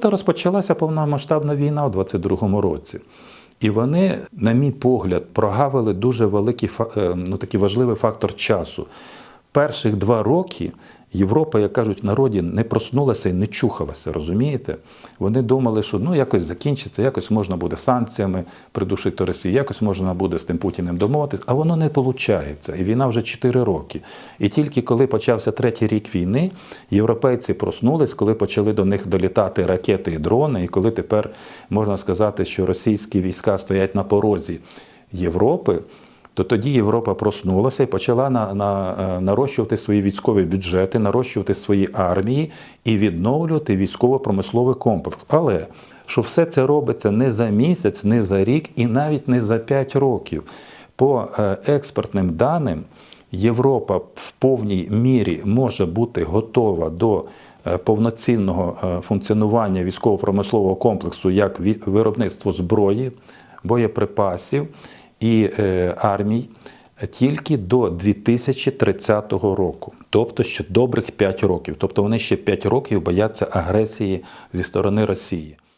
Та розпочалася повномасштабна війна у 22-му році. І вони, на мій погляд, прогавили дуже великий е, ну, такий важливий фактор часу. Перших два роки Європа, як кажуть, в народі не проснулася і не чухалася, розумієте? Вони думали, що ну якось закінчиться, якось можна буде санкціями придушити Росію, якось можна буде з тим Путіним домовитись, а воно не виходить. І війна вже 4 роки. І тільки коли почався третій рік війни, європейці проснулись, коли почали до них долітати ракети і дрони, і коли тепер можна сказати, що російські війська стоять на порозі Європи, то тоді Європа проснулася і почала на, на, е, нарощувати свої військові бюджети, нарощувати свої армії і відновлювати військово-промисловий комплекс. Але що все це робиться не за місяць, не за рік і навіть не за п'ять років. По е, експертним даним, Європа в повній мірі може бути готова до е, повноцінного функціонування військово-промислового комплексу як виробництво зброї, боєприпасів і е, армій тільки до 2030 року, тобто ще добрих 5 років. Тобто вони ще 5 років бояться агресії зі сторони Росії.